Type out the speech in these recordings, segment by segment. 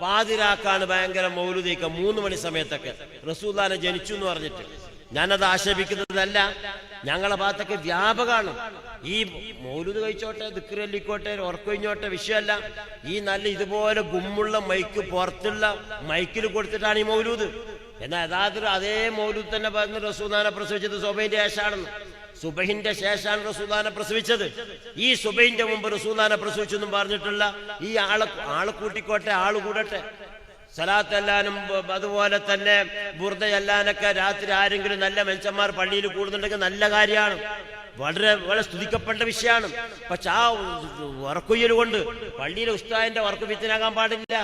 പാതിരാക്കാണ് ഭയങ്കര മൗലുദീക്ക. മൂന്ന് മണി സമയത്തൊക്കെ റസൂല്ലാനെ ജനിച്ചു എന്ന് പറഞ്ഞിട്ട്. ഞാനത് ആക്ഷേപിക്കുന്നതല്ല. ഞങ്ങളെ ഭാഗത്തൊക്കെ വ്യാപകമാണ് ഈ മൗലുദ് കഴിച്ചോട്ടെ ദിക്കറല്ലിക്കോട്ടെ ഉറക്കൊഴിഞ്ഞോട്ടെ വിഷയമല്ല. ഈ നല്ല ഇതുപോലെ ഗുമ്മുള്ള മൈക്ക് പുറത്തുള്ള മൈക്കിൽ കൊടുത്തിട്ടാണ് ഈ മൗലൂദ്. എന്നാൽ യഥാർത്ഥത്തിൽ അതേ മൗലൂദ് തന്നെ പറഞ്ഞ് റസൂദാനെ പ്രസവിച്ചത് സോബൈന്റെ ശേഷാണെന്ന് സുബഹിന്റെ ശേഷാണ് റസൂദാനെ പ്രസവിച്ചത്. ഈ സുബൈന്റെ മുമ്പ് റസൂദാനെ പ്രസവിച്ചു എന്നും പറഞ്ഞിട്ടുള്ള ഈ ആളെ ആളെ കൂട്ടിക്കോട്ടെ ആൾ കൂടട്ടെ. സലാത്തെല്ലാനും അതുപോലെ തന്നെ ബുർദ ചെല്ലാനൊക്കെ രാത്രി ആരെങ്കിലും നല്ല മനുഷ്യന്മാർ പള്ളിയിൽ കൂടുന്നുണ്ടെങ്കിൽ നല്ല കാര്യമാണ്. വളരെ വളരെ സ്തുതിക്കപ്പെട്ട വിഷയമാണ്. പക്ഷെ ആ ഉറക്കുയ്യൽ കൊണ്ട് പള്ളിയിലെ ഉസ്താദിന്റെ വർക്ക് വിത്തിനാകാൻ പാടില്ല.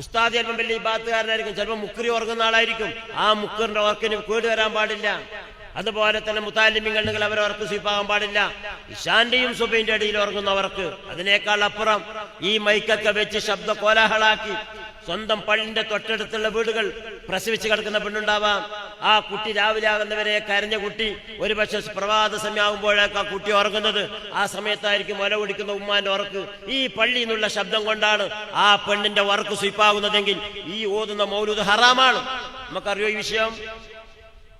ഉസ്താദ് ചിലപ്പം വലിയ ഇബാത്തുകാരനായിരിക്കും ചിലപ്പോൾ മുക്കറി ഉറങ്ങുന്ന ആളായിരിക്കും. ആ മുക്കറിന്റെ ഉറക്കിന് കേട് വരാൻ പാടില്ല. അതുപോലെ തന്നെ മുത്താലിമിങ്ങൾ അവരെ ഉറക്ക് സ്വീപ്പാകാൻ പാടില്ല. ഇഷാന്റെയും സുബൈന്റെ അടിയിൽ ഉറങ്ങുന്നവർക്ക് അതിനേക്കാൾ അപ്പുറം ഈ മൈക്കൊക്കെ വെച്ച് ശബ്ദ കോലാഹളാക്കി സ്വന്തം പള്ളിന്റെ തൊട്ടടുത്തുള്ള വീടുകൾ പ്രസവിച്ച് കിടക്കുന്ന പെണ്ണുണ്ടാവാം. ആ കുട്ടി രാവിലെ ആകുന്നവരെ കരഞ്ഞ കുട്ടി ഒരുപക്ഷെ പ്രഭാത സമയമാകുമ്പോഴേക്ക് ആ കുട്ടി ഉറങ്ങുന്നത് ആ സമയത്തായിരിക്കും ഒല കുടിക്കുന്ന ഉമ്മാന്റെ ഉറക്ക്. ഈ പള്ളിയിൽ നിന്നുള്ള ശബ്ദം കൊണ്ടാണ് ആ പെണ്ണിന്റെ ഉറക്ക് സ്വീപ്പാകുന്നതെങ്കിൽ ഈ ഓതുന്ന മൗലൂദ് ഹറാമാണ്. നമുക്കറിയോ ഈ വിഷയം?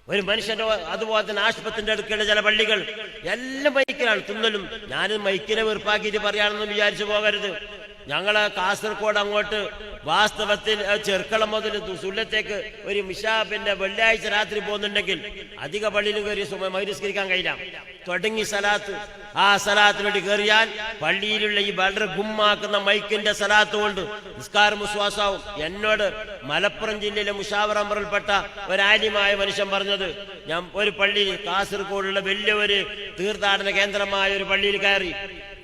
ഒരു മനുഷ്യന്റെ അതുപോലെ തന്നെ ആശുപത്രിന്റെ അടുക്കേണ്ട ചില പള്ളികൾ. എല്ലാം മൈക്കിലാണ് തുന്നലും. ഞാനും മൈക്കിനെ വെറുപ്പാക്കിയിട്ട് പറയാണെന്ന് വിചാരിച്ചു പോകരുത്. ഞങ്ങൾ കാസർഗോഡ് അങ്ങോട്ട് വാസ്തവത്തിൽ ചെറുക്കളം മുതൽ സുല്ലത്തേക്ക് ഒരു മിഷാബിന്റെ വെള്ളിയാഴ്ച രാത്രി പോകുന്നുണ്ടെങ്കിൽ അധിക പള്ളിയിലും കയറി മൈരസ്കരിക്കാൻ കഴിയില്ല. തുടങ്ങി സലാത്ത്. ആ സലാത്തിന് വേണ്ടി കയറിയാൽ പള്ളിയിലുള്ള ഈ വളരെ ഗുമ്മാക്കുന്ന മൈക്കിന്റെ സലാത്ത് കൊണ്ട് നിസ്കാരം വിശ്വാസവും. എന്നോട് മലപ്പുറം ജില്ലയിലെ മുഷാവറമ്പറിൽപ്പെട്ട ഒരാലിമായ മനുഷ്യൻ പറഞ്ഞത് ഞാൻ ഒരു പള്ളിയിൽ കാസർഗോഡുള്ള വലിയ ഒരു തീർത്ഥാടന കേന്ദ്രമായ ഒരു പള്ളിയിൽ കയറി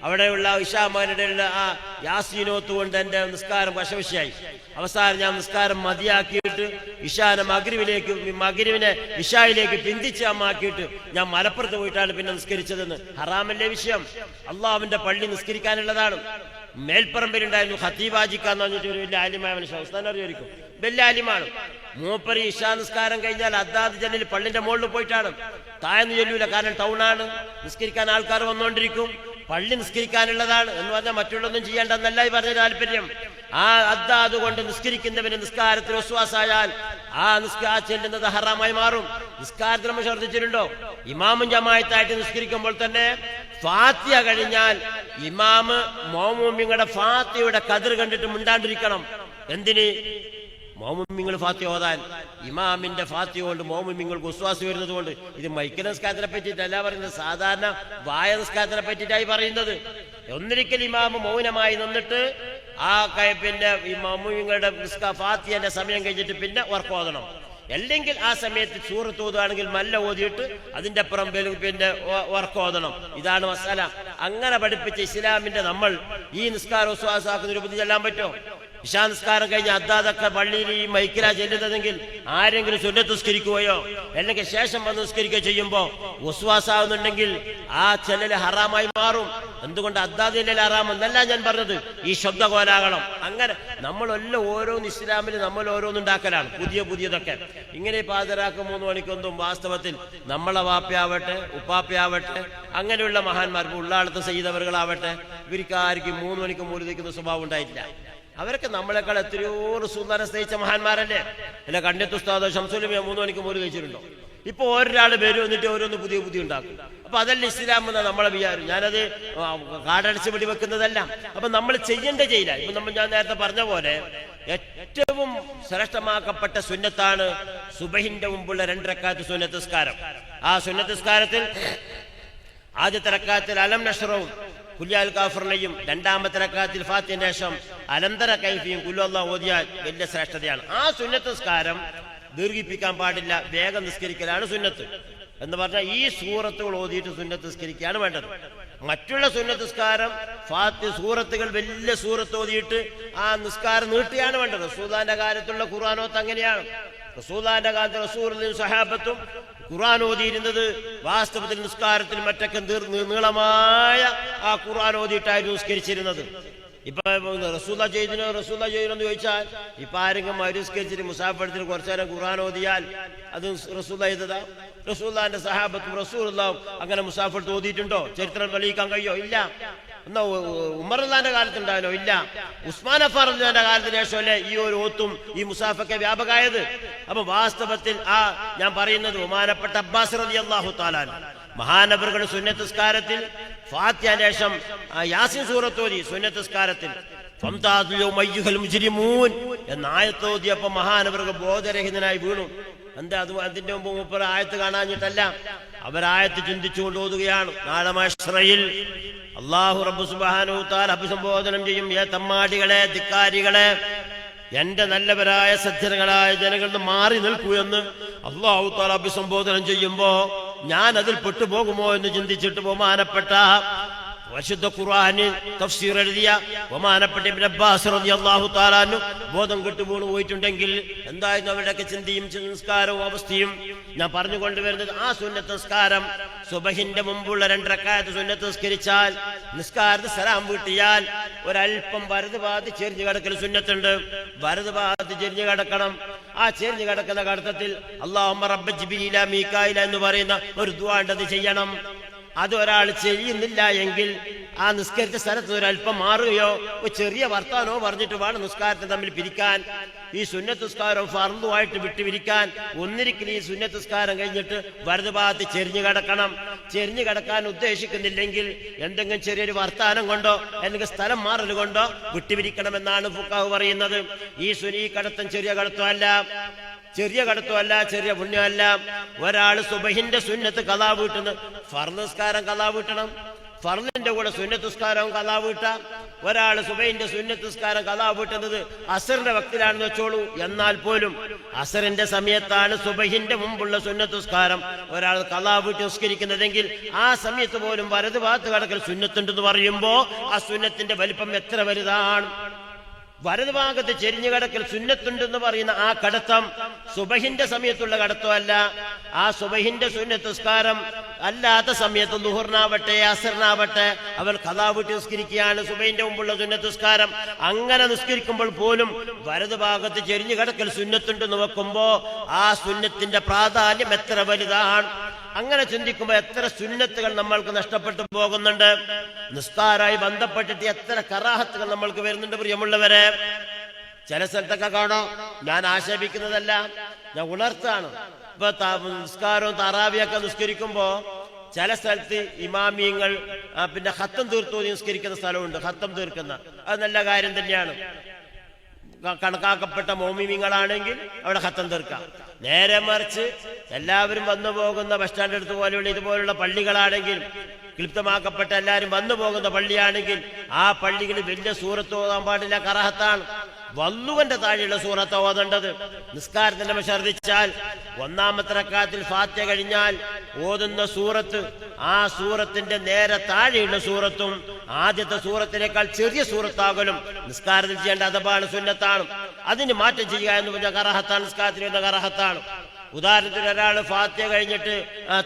അവിടെയുള്ള ഇഷാമാരുടെ ആ യാസീനോത്ത് കൊണ്ട് എന്റെ നിസ്കാരം വശവശയായി. അവസാനം ഞാൻ നിസ്കാരം മതിയാക്കിയിട്ട് ഇഷാനെ മകരിവിലേക്ക് മകരിവിനെ ഇഷായിലേക്ക് പിന്തിച്ച് അമ്മാക്കിയിട്ട് ഞാൻ മലപ്പുറത്ത് പോയിട്ടാണ് പിന്നെ നിസ്കരിച്ചതെന്ന്. ഹറാമല്ലേ വിഷയം. അള്ളാഹുവിന്റെ പള്ളി നിസ്കരിക്കാനുള്ളതാണ്. മേൽപ്പറമ്പിലുണ്ടായിരുന്നു ഖത്തീബാജിക്കാന്ന് പറഞ്ഞിട്ട് ഒരു വലിയ ആലിമായ മനുഷ്യൻ. അവസ്ഥാനം അറിയായിരിക്കും വലിയ ആലിമാണ്. മൂപ്പറി ഇഷാ നിസ്കാരം കഴിഞ്ഞാൽ അദ്ദാദ് ജനലിൽ പള്ളിന്റെ മുകളിൽ പോയിട്ടാണ്. താഴ്ന്നു ചൊല്ലൂല. കാരണം ടൗണാണ് നിസ്കരിക്കാൻ ആൾക്കാർ വന്നുകൊണ്ടിരിക്കും. പള്ളി നിസ്കരിക്കാനുള്ളതാണ് എന്ന് പറഞ്ഞാൽ മറ്റുള്ളൊന്നും ചെയ്യേണ്ടെന്നല്ല ഈ പറഞ്ഞ താല്പര്യം. ആ അദ്ദാദ് അതുകൊണ്ട് നിസ്കരിക്കുന്നവന് നിസ്കാരത്തിൽ വിശ്വാസായാൽ ആ നിസ്കാ ചെല്ലുന്നത് ഹറാമായി മാറും. നിസ്കാരത്തിൽ നമ്മൾ ശ്രദ്ധിച്ചിട്ടുണ്ടോ? ഇമാമും ജമായത്തായിട്ട് നിസ്കരിക്കുമ്പോൾ തന്നെ ഫാത്തിയ കഴിഞ്ഞാൽ ഇമാമ് മോമൂമിങ്ങളുടെ ഫാത്തിയുടെ കതിർ കണ്ടിട്ട് മിണ്ടാണ്ടിരിക്കണം. എന്തിന്? മോമുമ്മിങ്ങൾ ഫാത്തി ഓതാൻ. ഇമാമിന്റെ ഫാത്തി കൊണ്ട് മോമുമ്മിങ്ങൾക്ക് ഗുസ്വാസ് വരുന്നത് കൊണ്ട് ഇത് മൈക്കൽ നിസ്കാരത്തിനെ പറ്റിയിട്ടല്ല പറയുന്നത് സാധാരണ വായ നിസ്കാരത്തിനെ പറ്റിയിട്ടായി പറയുന്നത്. ഒന്നിരിക്കൽ ഇമാമ് മൗനമായി നിന്നിട്ട് ആ പിന്നെ മോമുമ്മിങ്ങളുടെ ഫാത്തിയന്റെ സമയം കഴിഞ്ഞിട്ട് പിന്നെ ഉറക്കം ഓതണം. അല്ലെങ്കിൽ ആ സമയത്ത് സൂറത്ത് ഓതുകയാണെങ്കിൽ മല്ല ഓതിയിട്ട് അതിന്റെ അപ്പുറം പിന്നെ ഒ- ഓതണം. ഇതാണ് മസാല. അങ്ങനെ പഠിപ്പിച്ച ഇസ്ലാമിന്റെ നമ്മൾ ഈ നിസ്കാരം വിശ്വാസമാക്കുന്ന ഒരു ബുദ്ധി ചെല്ലാൻ പറ്റുമോ? ഇശാ നിസ്കാരം കഴിഞ്ഞ് അദ്ദാതൊക്കെ പള്ളിയിൽ ഈ മൈക്കിലാ ചെല്ലുന്നതെങ്കിൽ ആരെങ്കിലും സുന്നത്ത് നിസ്കരിക്കുകയോ അല്ലെങ്കിൽ ശേഷം വന്ന് നിസ്കരിക്കുകയോ ചെയ്യുമ്പോ ഉസ്വാസാവുന്നുണ്ടെങ്കിൽ ആ ചെല്ലല് ഹറാമായി മാറും. എന്തുകൊണ്ട് അദ്ദാദില്ലൽ ഹറാം എന്നല്ല ഞാൻ പറഞ്ഞത്. ഈ ശബ്ദ കോലാകണം അങ്ങനെ നമ്മളെല്ലാം ഓരോന്ന് ഇസ്ലാമിൽ നമ്മൾ ഓരോന്നുണ്ടാക്കലാണ് പുതിയ പുതിയതൊക്കെ. ഇങ്ങനെ പാതരാക്കും മൂന്ന് മണിക്കൊന്നും വാസ്തവത്തിൽ നമ്മളെ വാപ്പയാവട്ടെ ഉപ്പാപ്പയാവട്ടെ അങ്ങനെയുള്ള മഹാന്മാർക്ക് ഉള്ളാളത്ത് ചെയ്തവരുകളാവട്ടെ ഇവർക്ക് ആർക്കും മൂന്ന് മണിക്ക് മൂലതിക്കുന്ന സ്വഭാവം ഉണ്ടായിട്ടില്ല. അവരൊക്കെ നമ്മളെക്കാൾ എത്രയോ സുന്ദരം സ്നേഹിച്ച മഹാന്മാരല്ലേ? അല്ല കണ്ണെത്തുസ്താദോ ഷംസുലമിയ മൂന്ന് മണിക്ക് മോര് കഴിച്ചിട്ടുണ്ടോ? ഇപ്പൊ ഒരാൾ വരും എന്നിട്ട് ഓരോന്ന് പുതിയ പുതിയ ഉണ്ടാക്കും. അപ്പൊ അതല്ല ഇസ്ലാം എന്ന നമ്മളെ വിചാരം. ഞാനത് കാടടിച്ച് പിടി വെക്കുന്നതല്ല അപ്പൊ നമ്മൾ ചെയ്യേണ്ട ചെയ്യില്ല. ഇപ്പൊ നമ്മൾ ഞാൻ നേരത്തെ പറഞ്ഞ പോലെ ഏറ്റവും ശ്രേഷ്ഠമാക്കപ്പെട്ട സുന്നത്താണ് സുബഹിന്റെ മുമ്പുള്ള രണ്ടരക്കാലത്ത് സുന്നത്തസ്കാരം ആ സുന്നത്തസ്കാരത്തിൽ ആദ്യത്തെ റക്കാത്തിൽ അലം നഷറവും കുല്യാൽ കാഫറിനെയും രണ്ടാമത്തെ റക്കാത്തിൽ ഫാത്തിന്റെ ശേഷം അനന്തര കൈഫിയും കുല്ലുള്ള ഓതിയാൽ വലിയ ശ്രേഷ്ഠതയാണ്. ആ സുന്നത്ത് നിസ്കാരം ദീർഘിപ്പിക്കാൻ പാടില്ല. വേഗം നിസ്കരിക്കലാണ് സുന്നത്ത്. എന്ന് പറഞ്ഞാൽ ഈ സൂറത്തുകൾ ഓതിയിട്ട് സുന്നത്ത് നിസ്കരിക്കുകയാണ് വേണ്ടത്. മറ്റുള്ള സുന്നത്ത് നിസ്കാരം ഫാത്തി സൂറത്തുകൾ വലിയ സൂറത്ത് ഓതിയിട്ട് ആ നിസ്കാരം നീട്ടിയാണ് വേണ്ടത്. റസൂദാന്റെ കാലത്തുള്ള ഖുർആാനോത്ത് അങ്ങനെയാണ്. റസൂദാന്റെ കാലത്ത് റസൂറിലും സഹാബത്തും ഖുർആൻ ഓതിയിരുന്നത് വാസ്തവത്തിൽ നിസ്കാരത്തിൽ മറ്റൊക്കെ നീളമായ ആ ഖുർആൻ ഓതിയിട്ടായിരുന്നു നിസ്കരിച്ചിരുന്നത്. ഇപ്പൊ റസൂല ചെയ്തിനോ റസൂല ചെയ്തിനോ എന്ന് ചോദിച്ചാൽ ഇപ്പൊ ആരെങ്കിലും മരുസ്കരിച്ചിട്ട് മുസാഫെടുത്തിട്ട് കുറച്ചു നേരം ഖുർആൻ ഓതിയാൽ അത് റസൂല ചെയ്തതാ? റസൂല്ലാന്റെ സഹാബത്തും റസൂലുള്ളാവും അങ്ങനെ മുസാഫെടുത്ത് ഓതിയിട്ടുണ്ടോ? ചരിത്രം തെളിയിക്കാൻ കഴിയോ? ഇല്ല. എന്നാ ഉമർല്ലാന്റെ കാലത്തുണ്ടായാലോ ഇല്ല. ഉസ്മാൻ അഫാറിന്റെ കാലത്തിന് ശേഷമല്ലേ ഈ ഒരു ഓത്തും ഈ മുസാഫൊക്കെ വ്യാപകമായത്? അപ്പൊ വാസ്തവത്തിൽ ആ ഞാൻ പറയുന്നത് ഉമാനപ്പെട്ട അബ്ബാസ് റതി അള്ളാഹു താലാൻ മഹാനബറുകളുടെ സുന്നത്തസ്കാരത്തിൽ ഫാത്യാന്റെ ശേഷം യാസിൻ സൂറത്തോതി സുന്നത്തസ്കാരത്തിൽ എന്നായത്തോതിയപ്പോ മഹാനവർക്ക് ബോധരഹിതനായി വീണു. എന്താ അത് അതിന്റെ മുമ്പ് മുപ്പത് ആയത്ത് കാണാഞ്ഞിട്ടല്ല അവരായത്ത് ചിന്തിച്ചുകൊണ്ട് ഓതുകയാണ്. നാളെ മശ്രയിൽ അള്ളാഹു റബ്ബു സുബ്ഹാനഹു തആല അഭിസംബോധനം ചെയ്യും ഏ തമ്മാടികളെ ധിക്കാരികളെ എന്റെ നല്ലവരായ സജ്ജനങ്ങളായ ജനങ്ങളിൽ മാറി നിൽക്കൂ എന്ന് അള്ളാഹു താൽ അഭിസംബോധനം ചെയ്യുമ്പോ ഞാൻ അതിൽ പെട്ടുപോകുമോ എന്ന് ചിന്തിച്ചിട്ട് ബഹുമാനപ്പെട്ട പരിശുദ്ധ ഖുർആന് തഫ്സീർ എഴുതിയ ബഹുമാനപ്പെട്ട ഇബ്നു അബ്ബാസ് റളിയല്ലാഹു തആലാനു ബോധം കെട്ടു വീണു പോയിട്ടുണ്ടെങ്കിൽ എന്തായിരുന്നു അവരുടെയൊക്കെ ചിന്തയും സംസ്കാരവും അവസ്ഥയും? ഞാൻ പറഞ്ഞു കൊണ്ടുവരുന്നത് ആ സുന്നത്ത് നിസ്കാരം സുബഹിന്റെ മുമ്പുള്ള രണ്ടരക്കാലത്ത് സുന്നത്ത് നിസ്കരിച്ചാൽ നിസ്കാരത്ത് സലാം വീട്ടിയാൽ ഒരല്പം വരത് ഭാഗത്ത് ചെരിഞ്ഞു കിടക്കൽ സുന്നത്തുണ്ട്. വരത് ഭാഗത്ത് ചെരിഞ്ഞു കിടക്കണം. ആ ചെരിഞ്ഞു കിടക്കുന്ന കടത്തത്തിൽ അള്ളാഹുമ്മ റബ്ബ ജിബിലീല മീക്കായില എന്ന് പറയുന്ന ഒരു ദ്വാണ്ടത് ചെയ്യണം. അത് ഒരാൾ ചെയ്യുന്നില്ല എങ്കിൽ ആ നിസ്കരിച്ച സ്ഥലത്ത് ഒരല്പം മാറുകയോ ഒരു ചെറിയ വർത്താനോ പറഞ്ഞിട്ട് വേണം നിസ്കാരത്തെ തമ്മിൽ പിരിക്കാൻ. ഈ സുന്നത്ത് നിസ്കാരം ഫർന്നുമായിട്ട് വിട്ടുപിരിക്കാൻ. ഒന്നിരിക്കലും ഈ സുന്നത്ത് നിസ്കാരം കഴിഞ്ഞിട്ട് വലതു ഭാഗത്ത് ചെരിഞ്ഞു കിടക്കണം. ചെരിഞ്ഞു കിടക്കാൻ ഉദ്ദേശിക്കുന്നില്ലെങ്കിൽ എന്തെങ്കിലും ചെറിയൊരു വർത്താനം കൊണ്ടോ അല്ലെങ്കിൽ സ്ഥലം മാറൽ കൊണ്ടോ വിട്ടുപിരിക്കണമെന്നാണ് ഫുക്കാവ് പറയുന്നത്. ഈ സുനി കടത്തം ചെറിയ കടത്തമല്ല. ചെറിയ കടത്തുമല്ല ചെറിയ പുണ്യമല്ല. ഒരാൾ സുബഹിന്റെ സുന്നത്ത് കഥാ വീട്ടുന്നു ഫർനിസ്കാരം കഥാ വീട്ടണം. ഫർണിന്റെ കൂടെ സുന്നത്തുസ്കാരവും കഥാ വീട്ടാം. ഒരാൾ സുബൈന്റെ സുന്നത്തുസ്കാരം കഥാ വീട്ടുന്നത് അസറിന്റെ വക്തിലാണെന്ന് വെച്ചോളൂ. എന്നാൽ പോലും അസറിന്റെ സമയത്താണ് സുബഹിന്റെ മുമ്പുള്ള സുന്നത്തുസ്കാരം ഒരാൾ കഥാ വീട്ടി നിസ്കരിക്കുന്നതെങ്കിൽ ആ സമയത്ത് പോലും വലത് ഭാഗത്ത് കടക്കൽ സുന്നത്തുണ്ടെന്ന് പറയുമ്പോ ആ സുന്നത്തിന്റെ വലിപ്പം എത്ര വലുതാണ്? വലതുഭാഗത്ത് ചെരിഞ്ഞു കടക്കൽ സുന്നത്തുണ്ടെന്ന് പറയുന്ന ആ കടത്തം സുബഹിന്റെ സമയത്തുള്ള കടത്തമല്ല. ആ സുബഹിന്റെ സുന്നത്തുസ്കാരം അല്ലാത്ത സമയത്ത് ലുഹറിനാവട്ടെ അസറിനാവട്ടെ അവൻ കഥാവിട്ട് നിസ്കരിക്കുകയാണ്. സുബൈന്റെ മുമ്പുള്ള സുന്നത്തുസ്കാരം അങ്ങനെ നിസ്കരിക്കുമ്പോൾ പോലും വലതുഭാഗത്ത് ചെരിഞ്ഞു കിടക്കൽ സുന്നത്തുണ്ടെന്ന് വെക്കുമ്പോ ആ സുന്നത്തിന്റെ പ്രാധാന്യം എത്ര വലുതാണ്? അങ്ങനെ ചിന്തിക്കുമ്പോൾ എത്ര സുന്നത്തുകൾ നമ്മൾക്ക് നഷ്ടപ്പെട്ടു പോകുന്നുണ്ട്. നിസ്കാരമായി ബന്ധപ്പെട്ടിട്ട് എത്ര കറാഹത്തുകൾ നമ്മൾക്ക് വരുന്നുണ്ട് പ്രിയമുള്ളവരെ. ചില സ്ഥലത്തൊക്കെ കാണോ ഞാൻ ആക്ഷേപിക്കുന്നതല്ല ഞാൻ ഉണർത്താണ്. ഇപ്പൊ നിസ്കാരവും തറാവിയൊക്കെ നിസ്കരിക്കുമ്പോ ചില സ്ഥലത്ത് ഇമാമിയങ്ങൾ പിന്നെ ഹത്തം തീർത്തു നിസ്കരിക്കുന്ന സ്ഥലമുണ്ട് ഹത്തം തീർക്കുന്ന. അത് നല്ല കാര്യം തന്നെയാണ്. കണക്കാക്കപ്പെട്ട മോമിമിങ്ങളാണെങ്കിൽ അവിടെ ഹത്തം തീർക്കാം. നേരെ മറിച്ച് എല്ലാവരും വന്നു പോകുന്ന ബസ് സ്റ്റാൻഡ് എടുത്ത് പോലെയുള്ള ഇതുപോലുള്ള പള്ളികളാണെങ്കിൽ ക്ലിപ്തമാക്കപ്പെട്ട എല്ലാവരും വന്നു പോകുന്ന പള്ളിയാണെങ്കിൽ ആ പള്ളികളിൽ വലിയ സൂറത്ത് ഓതാൻ പാടില്ല കറഹത്താണ്. വന്നുവന്റെ താഴെയുള്ള സൂറത്ത് ഓതേണ്ടത്. നിസ്കാരത്തിന്റെ ഛർദിച്ചാൽ ഒന്നാമത്തെ റക്കാത്തിൽ ഫാത്യ കഴിഞ്ഞാൽ ഓതുന്ന സൂറത്ത് ആ സൂറത്തിന്റെ നേരെ താഴെയുള്ള സൂറത്തും ആദ്യത്തെ സൂറത്തിനേക്കാൾ ചെറിയ സൂറത്താകലും നിസ്കാരത്തിൽ ചെയ്യേണ്ട അഥവാണ് സുന്നത്താണ്. അതിന് മാറ്റം ചെയ്യുക എന്ന് പറഞ്ഞ കറഹത്താണ് നിസ്കാരത്തിൽ എന്ന കറഹത്താണ്. ഉദാഹരണത്തിന് ഒരാൾ ഫാത്യ കഴിഞ്ഞിട്ട്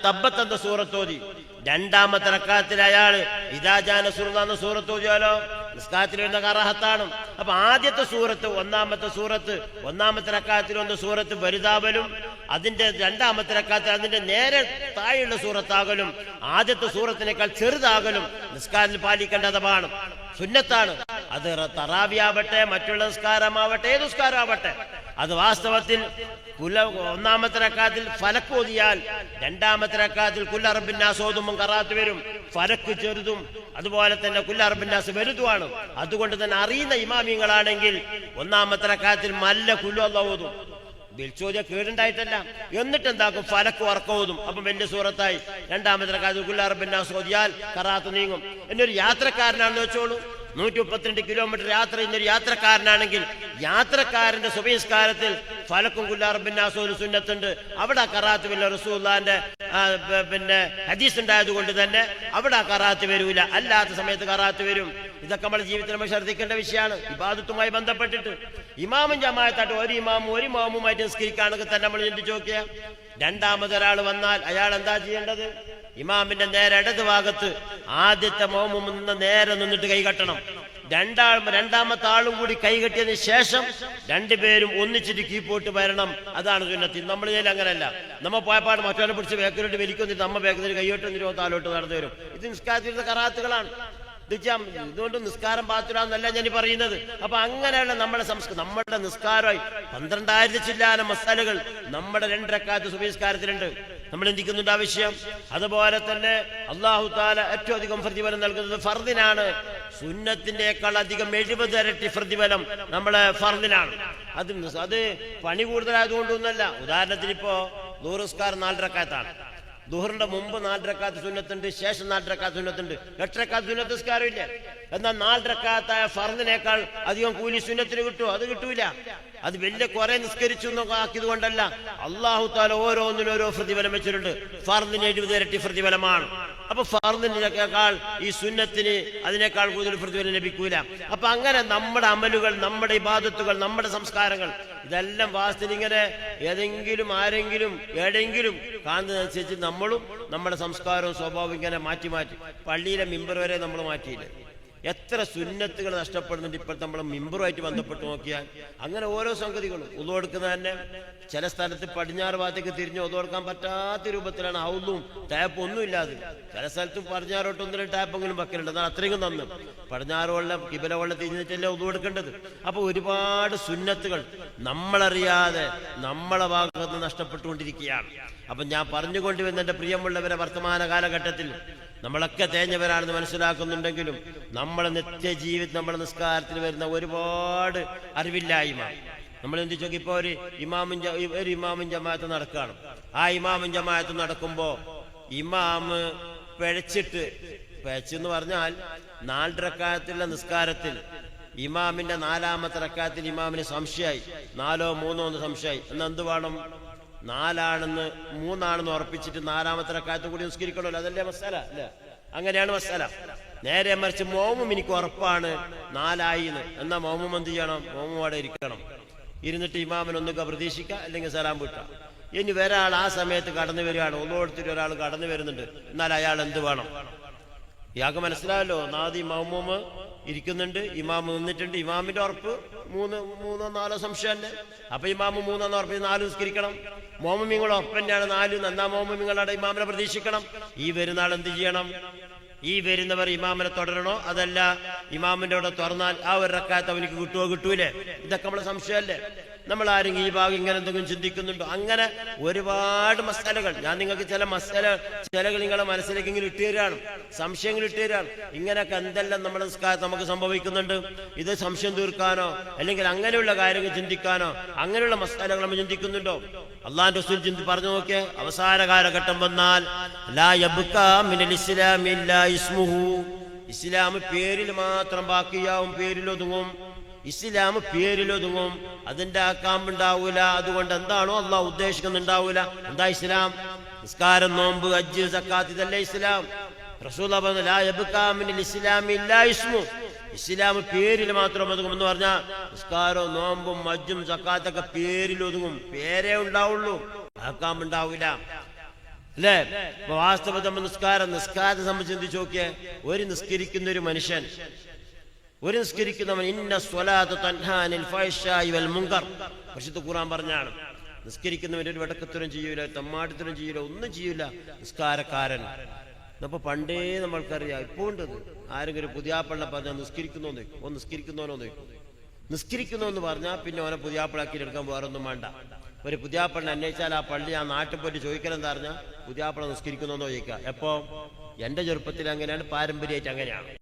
തബ്ബത്തെന്ന സൂറത്തോതി രണ്ടാമത്തെ റക്കാത്തിൽ അയാൾ ഇതാജാന സുറന്ന സൂറത്തോതിയാലോ നിസ്കാരത്തിൽ വരുന്ന കറഹത്താണ്. അപ്പൊ ആദ്യത്തെ സൂറത്ത് ഒന്നാമത്തെ സൂറത്ത് ഒന്നാമത്തെ റക്കാത്തിൽ വന്ന സൂറത്ത് വലുതാവലും അതിന്റെ രണ്ടാമത്തെ രക്കാത്ത അതിന്റെ നേരെ താഴെയുള്ള സൂറത്താകലും ആദ്യത്തെ സൂറത്തിനേക്കാൾ ചെറുതാകലും നിസ്കാരത്തിൽ പാലിക്കേണ്ടതാണ് സുന്നത്താണ്. അത് തറാബിയാവട്ടെ മറ്റുള്ള നിസ്കാരമാവട്ടെ ഏത് നിസ്കാരമാവട്ടെ. അത് വാസ്തവത്തിൽ കുല ഒന്നാമത്തെ രക്കാത്തിൽ ഫലക്ക് ഓതിയാൽ രണ്ടാമത്തെ രക്കാത്തിൽ കുല്ലറബിന്നാസ് ഓതുമ്പോൾ കറാത്ത് വരും. ഫലക്ക് ചെറുതും അതുപോലെ തന്നെ കുല്ലറബിന്നാസ് വലുതുമാണ്. അതുകൊണ്ട് തന്നെ അറിയുന്ന ഇമാമിയങ്ങളാണെങ്കിൽ ഒന്നാമത്തെ രക്കാത്തിൽ മല്ല കുല്ലു അല്ല ഓതും. ബിൽച്ചോദ്യ കേടുണ്ടായിട്ടല്ല എന്നിട്ട് എന്താക്കും ഫലക്ക് ഉറക്കോതും അപ്പം വലിയ സൂറത്തായി രണ്ടാമത്തെ ഓതിയാൽ കറാത്ത് നീങ്ങും. എന്നൊരു യാത്രക്കാരനാണെന്ന് വെച്ചോളൂ. നൂറ്റി മുപ്പത്തിരണ്ട് കിലോമീറ്റർ യാത്ര ചെയ്യുന്ന ഒരു യാത്രക്കാരനാണെങ്കിൽ യാത്രക്കാരന്റെ സുബഹിസ്കാരത്തിൽ ഫലക്കും കുല്ലാറബിന്നാസോന് സുന്നത്തുണ്ട്. അവിടെ കറാത്ത് വല്ല റസൂല്ലാന്റെ പിന്നെ ഹദീസ് ഉണ്ടായത് കൊണ്ട് തന്നെ അവിടെ കറാത്ത് വരൂല. അല്ലാത്ത സമയത്ത് കറാത്ത് വരും. ഇതൊക്കെ നമ്മൾ ജീവിതത്തിൽ നമ്മൾ ശ്രദ്ധിക്കേണ്ട വിഷയമാണ്. ഇബാദത്തുമായി ബന്ധപ്പെട്ടിട്ട്. ഇമാമും ജമായത്തായിട്ട് ഒരു ഇമാമും ഒരു ഇമാമുമായിട്ട് നിസ്കരിക്കുകയാണെങ്കിൽ തന്നെ നമ്മൾ ചിന്തിച്ച് നോക്കിയാൽ രണ്ടാമതൊരാൾ വന്നാൽ അയാൾ എന്താ ചെയ്യേണ്ടത്? ഇമാമിന്റെ നേരെ ഇടത് ഭാഗത്ത് ആദ്യത്തെ മോമും നേരെ നിന്നിട്ട് കൈകെട്ടണം രണ്ടാൾ രണ്ടാമത്തെ ആളും കൂടി കൈകെട്ടിയതിന് ശേഷം രണ്ടുപേരും ഒന്നിച്ചിട്ട് കീപ്പോട്ട് വരണം. അതാണ് സുന്നത്തി. നമ്മൾ ഇതിൽ അങ്ങനെയല്ല. നമ്മ പോയപ്പാട് മറ്റൊരാളെ പിടിച്ച് ബേക്കലോട്ട് വലിക്കൊന്നിട്ട് നമ്മ ബേക്കത്തിൽ കൈയോട്ട് നിരോ താലോട്ട് നടന്നു വരും. ഇത് നിസ്കാരത്തിരുന്ന കറാത്തുകളാണ്. ഇതുകൊണ്ട് നിസ്കാരം പാത്തുരാന്നല്ല ഞാൻ പറയുന്നത്. അപ്പൊ അങ്ങനെയുള്ള നമ്മുടെ സംസ്കാരം നമ്മുടെ നിസ്കാരമായി പന്ത്രണ്ടായിരത്തി ചില്ലാന മസാലകൾ നമ്മുടെ രണ്ടരക്കാലത്ത് സുപരിസ്കാരത്തിലുണ്ട് നമ്മൾ എന്തിക്കുന്നുണ്ട് ആവശ്യം അതുപോലെ തന്നെ അള്ളാഹു താല ഏറ്റവും അധികം പ്രതിഫലം നൽകുന്നത് ഫർദിനാണ്. സുന്നത്തിന്റെക്കാൾ അധികം എഴുപത് ഇരട്ടി പ്രതിഫലം നമ്മളെ ഫർദിനാണ്. അത് അത് പണി കൂടുതലായതുകൊണ്ടൊന്നല്ല ഉദാഹരണത്തിന് ഇപ്പോ ദൂറസ്കാർ നാലരക്കാത്താണ് ദുഹറിന്റെ മുമ്പ് നാലരക്കാത്ത് സുന്നത്തുണ്ട് ശേഷം നാലരക്കാത്ത് സുന്നത്തുണ്ട്. എട്ടരക്കാത്ത് സുന്നത്തസ്കാരം ഇല്ല എന്നാൽ നാലരക്കാത്തായ ഫർദിനേക്കാൾ അധികം കൂലി സുന്നത്തിന് കിട്ടുമോ? അത് കിട്ടൂല. അത് വലിയ കുറെ നിസ്കരിച്ചു ആക്കിയത് കൊണ്ടല്ല അള്ളാഹു താല ഓരോന്നിനും ഓരോ പ്രതിഫലം വെച്ചിട്ടുണ്ട്. ഫർദിന് എഴുപത് ഇരട്ടി പ്രതിഫലമാണ്. അപ്പൊ ഫാർദിനേക്കാൾ ഈ സുന്നത്തിന് അതിനേക്കാൾ കൂടുതൽ പ്രതിഫലം ലഭിക്കൂല. അപ്പൊ അങ്ങനെ നമ്മുടെ അമലുകൾ നമ്മുടെ ഇബാദത്തുകൾ നമ്മുടെ സംസ്കാരങ്ങൾ ഇതെല്ലാം വാസ്തവത്തിൽ ഇങ്ങനെ ഏതെങ്കിലും ആരെങ്കിലും എവിടെയെങ്കിലും കാണുന്നതനുസരിച്ച് നമ്മളും നമ്മുടെ സംസ്കാരവും സ്വഭാവവും ഇങ്ങനെ മാറ്റി മാറ്റി പള്ളിയിലെ മിമ്പർ വരെ നമ്മൾ മാറ്റിയില്ല? എത്ര സുന്നത്തുകൾ നഷ്ടപ്പെടുന്നുണ്ട് ഇപ്പോൾ നമ്മൾ മിമ്പറുമായിട്ട് ബന്ധപ്പെട്ട് നോക്കിയാൽ. അങ്ങനെ ഓരോ സംഗതികളും. ഉതുകൊടുക്കുന്ന തന്നെ ചില സ്ഥലത്ത് പടിഞ്ഞാറ് ഭാഗത്തേക്ക് തിരിഞ്ഞ് ഉതുകൊടുക്കാൻ പറ്റാത്ത രൂപത്തിലാണ് ഔതും ടാപ്പ് ഒന്നും ഇല്ലാതെ. ചില സ്ഥലത്ത് പടിഞ്ഞാറോട്ട് ഒന്നിനും ടാപ്പെങ്കിലും വെക്കലുണ്ട്. എന്നാൽ അത്രയും നന്ന്. പടിഞ്ഞാറ് വെള്ളം കിബല വെള്ളം തിരിഞ്ഞിട്ടല്ലേ ഉതുകൊടുക്കേണ്ടത് അപ്പൊ ഒരുപാട് സുന്നത്തുകൾ നമ്മളറിയാതെ നമ്മളെ ഭാഗത്ത് നഷ്ടപ്പെട്ടുകൊണ്ടിരിക്കുകയാണ്. അപ്പൊ ഞാൻ പറഞ്ഞുകൊണ്ടുവന്ന എന്റെ പ്രിയമുള്ളവരെ വർത്തമാന കാലഘട്ടത്തിൽ നമ്മളൊക്കെ തേഞ്ഞവരാണെന്ന് മനസ്സിലാക്കുന്നുണ്ടെങ്കിലും നമ്മളെ നിത്യജീവിതം നമ്മുടെ നിസ്കാരത്തിൽ വരുന്ന ഒരുപാട് അറിവില്ലായ്മ. നമ്മൾ എന്ത് ചോദിക്കും ഇപ്പൊ ഒരു ഇമാമും ഒരു ഇമാമും ജമാഅത്ത് നടക്കുകയാണ് ആ ഇമാമും ജമാഅത്ത് നടക്കുമ്പോൾ ഇമാമ് പിഴച്ചിട്ട് പിഴച്ചെന്ന് പറഞ്ഞാൽ നാല് റക്കായത്തിലുള്ള നിസ്കാരത്തിൽ ഇമാമിന്റെ നാലാമത്തെ റക്കായത്തിൽ ഇമാമിന് സംശയമായി. നാലോ മൂന്നോ ഒന്ന് സംശയമായി. എന്നെന്ത് വേണം? നാലാണെന്ന് മൂന്നാണെന്ന് ഉറപ്പിച്ചിട്ട് നാലാമത്തെ കാലത്ത് കൂടി നിസ്കരിക്കണമല്ലോ. അതല്ലേ മസാല? അല്ലേ? അങ്ങനെയാണ് മസാല. നേരെ മറിച്ച് മോമും എനിക്ക് ഉറപ്പാണ്. നാലായി എന്ന്. എന്നാ മോമും എന്ത് ചെയ്യണം? മോമും അവിടെ ഇരിക്കണം. ഇരുന്നിട്ട് ഇമാമിനൊന്നൊക്കെ പ്രതീക്ഷിക്കുക അല്ലെങ്കിൽ സലാം വിട്ടാം. ഇനി ഒരാൾ ആ സമയത്ത് കടന്നു വരികയാണ്. ഒന്നോടത്തിട്ട് ഒരാൾ കടന്നു വരുന്നുണ്ട്. എന്നാൽ അയാൾ എന്ത് വേണം? ഇയാൾക്ക് മനസ്സിലായല്ലോ നാദി മഹമ്മൂമ് ഇരിക്കുന്നുണ്ട് ഇമാമ് നിന്നിട്ടുണ്ട്. ഇമാമിന്റെ ഉറപ്പ് മൂന്ന് മൂന്നോ നാലോ സംശയം തന്നെ അപ്പൊ ഇമാമ് മൂന്നോ ഉറപ്പ് നാല് നിസ്കരിക്കണം. മോമ നിങ്ങളുടെ ഉറപ്പന്നെയാണ് നാല്. നന്നാ മോമ നിങ്ങളുടെ ഇമാമിനെ പ്രതീക്ഷിക്കണം. ഈ വരുന്ന ആൾ എന്ത് ചെയ്യണം? ഈ വരുന്നവർ ഇമാമിനെ തുടരണോ? അതല്ല ഇമാമിന്റെ അവിടെ തുറന്നാൽ ആ ഒരു റക്കാത്ത് അവനിക്ക് കിട്ടുമോ കിട്ടൂലേ? ഇതൊക്കെ നമ്മളെ സംശയമല്ലേ? നമ്മൾ ആരെങ്കിലും ഈ ഭാഗം ഇങ്ങനെ എന്തെങ്കിലും ചിന്തിക്കുന്നുണ്ടോ? അങ്ങനെ ഒരുപാട് മസാലകൾ. ഞാൻ നിങ്ങൾക്ക് ചില മസാല ചിലകൾ നിങ്ങളുടെ മനസ്സിലേക്ക് ഇങ്ങനെ ഇട്ട് തരാണ്. സംശയങ്ങൾ ഇട്ട് തരാണ്. ഇങ്ങനെയൊക്കെ എന്തെല്ലാം നമ്മുടെ നമുക്ക് സംഭവിക്കുന്നുണ്ട്? ഇത് സംശയം തീർക്കാനോ അല്ലെങ്കിൽ അങ്ങനെയുള്ള കാര്യങ്ങൾ ചിന്തിക്കാനോ അങ്ങനെയുള്ള മസാലകൾ നമ്മൾ ചിന്തിക്കുന്നുണ്ടോ? അള്ളാന്റെ റസൂൽ ചിന്തി പറഞ്ഞു നോക്കിയ. അവസാന കാലഘട്ടം വന്നാൽ ഇസ്ലാം പേരിൽ മാത്രം ബാക്കിയാവും പേരിലൊതുങ്ങും ഇസ്ലാം പേരിലൊതുങ്ങും. അതിന്റെ ആക്കാമ്പുണ്ടാവൂല അതുകൊണ്ട് എന്താണോ അള്ളാഹ് ഉദ്ദേശിക്കുന്നുണ്ടാവൂല. എന്താ ഇസ്ലാം? നിസ്കാരം നോമ്പ് അജ്ജ് സക്കാത്ത് ഇതല്ലേ ഇസ്ലാം. ഇസ്മു. ഇസ്ലാം പേരിൽ മാത്രം ഒതുങ്ങും എന്ന് പറഞ്ഞാൽ നിസ്കാരവും നോമ്പും മജ്ജും സക്കാത്തൊക്കെ പേരിൽ ഒതുങ്ങും. പേരേ ഉണ്ടാവുള്ളൂ. ആക്കാമ്പുണ്ടാവൂല അല്ലേ? വാസ്തവ നിസ്കാരം നിസ്കാരത്തെ സംബന്ധിച്ച് ചിന്തിച്ചു നോക്കിയേ ഒരു നിസ്കരിക്കുന്ന ഒരു മനുഷ്യൻ ഒരു നിസ്കരിക്കുന്നവൻ ഇന്ന സ്വലാത്ത് തൻഹാനിൽ വൽ മുങ്കർ. ഖുർആൻ പറഞ്ഞാണ് നിസ്കരിക്കുന്നവൻ ഒരു വെടക്കത്തുരം ചെയ്യൂല തമ്മാടിത്തരം ചെയ്യൂല ഒന്നും ചെയ്യൂല നിസ്കാരക്കാരൻ. അപ്പൊ പണ്ടേ നമ്മൾക്കറിയാം ഇപ്പോൾ ഉണ്ടത് ആരെങ്കിലും പുതിയാപ്പള്ള പറഞ്ഞാൽ നിസ്കരിക്കുന്നോ നോക്കും ഓ നിസ്കരിക്കുന്നോനോ നോക്കും നിസ്കരിക്കുന്നു എന്ന് പറഞ്ഞാൽ പിന്നെ ഓനെ പുതിയാപ്പിളാക്കി എടുക്കാൻ വേറൊന്നും വേണ്ട. ഒരു പുതിയാപ്പിളിനെ അന്വേഷിച്ചാൽ ആ പള്ളി ആ നാട്ടിൽ പോയിട്ട് ചോദിക്കലെന്താ പറഞ്ഞാൽ പുതിയാപ്പിള നിസ്കരിക്കുന്നോന്നോ ചോദിക്കുക. എപ്പോ? എന്റെ ചെറുപ്പത്തിൽ അങ്ങനെയാണ് പാരമ്പര്യമായിട്ട് അങ്ങനെയാണ്.